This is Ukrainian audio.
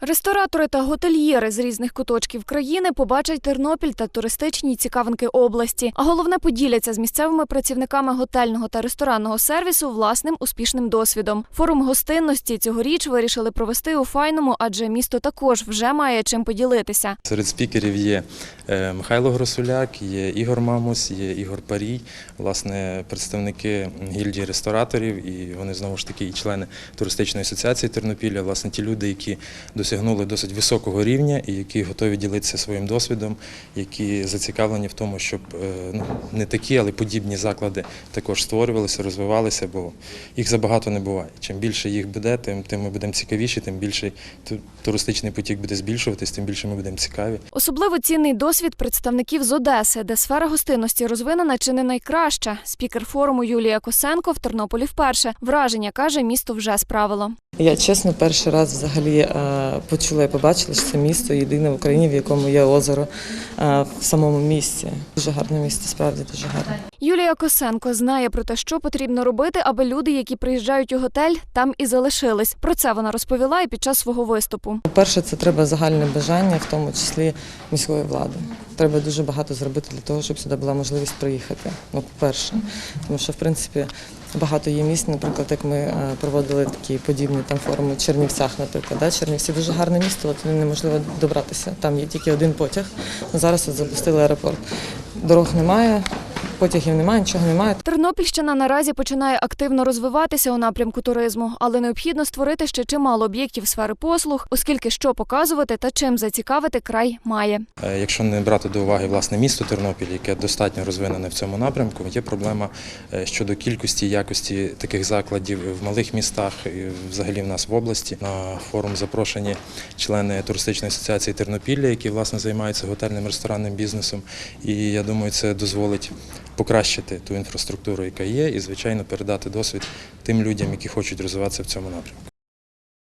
Ресторатори та готельєри з різних куточків країни побачать Тернопіль та туристичні цікавинки області. А головне поділяться з місцевими працівниками готельного та ресторанного сервісу власним успішним досвідом. Форум гостинності цьогоріч вирішили провести у файному, адже місто також вже має чим поділитися. Серед спікерів є е, Михайло Гросуляк, є Ігор Мамус, є Ігор Парій, власне, представники гільдії рестораторів, і вони знову ж таки і члени туристичної асоціації Тернопілля, власне, ті люди, які досягнули досить високого рівня і які готові ділитися своїм досвідом, які зацікавлені в тому, щоб е, ну, не такі, але подібні заклади також створювалися, розвивалися, бо їх забагато не буває. Чим більше їх буде, тим, тим ми будемо цікавіші, тим більше туристичний потік буде збільшуватись, тим більше ми будемо цікаві. Особливо цінний досвід представників з Одеси, де сфера гостинності розвинена чи не найкраща. Спікер форуму Юлія Косенко в Тернополі вперше. Враження каже, місто вже справило. Я чесно перший раз взагалі е, почула і побачила, що це місто єдине в Україні, в якому є озеро е, в самому місті. Дуже гарне місто, справді дуже гарне. Юлія Косенко знає про те, що потрібно робити, аби люди, які приїжджають у готель, там і залишились. Про це вона розповіла і під час свого виступу. По-перше, це треба загальне бажання, в тому числі міської влади. Треба дуже багато зробити для того, щоб сюди була можливість приїхати. Ну, по-перше, тому що в принципі багато є місць, наприклад, як ми е, проводили такі подібні там форуми в Чернівцях, наприклад. Да? Чернівці дуже гарне місто, от туди неможливо добратися. Там є тільки один потяг. Ну, зараз от запустили аеропорт. Дорог немає, потягів немає, нічого немає. Тернопільщина наразі починає активно розвиватися у напрямку туризму, але необхідно створити ще чимало об'єктів сфери послуг, оскільки що показувати та чим зацікавити край має. Е, Якщо не брати до уваги власне місто Тернопіль, яке достатньо розвинене в цьому напрямку, є проблема е, щодо кількості і якості таких закладів в малих містах і взагалі в нас в області. На форум запрошені члени туристичної асоціації Тернопілля, які власне займаються готельним ресторанним бізнесом. І я думаю, це дозволить покращити ту інфраструктуру, яка є, і звичайно передати досвід тим людям, які хочуть розвиватися в цьому напрямку.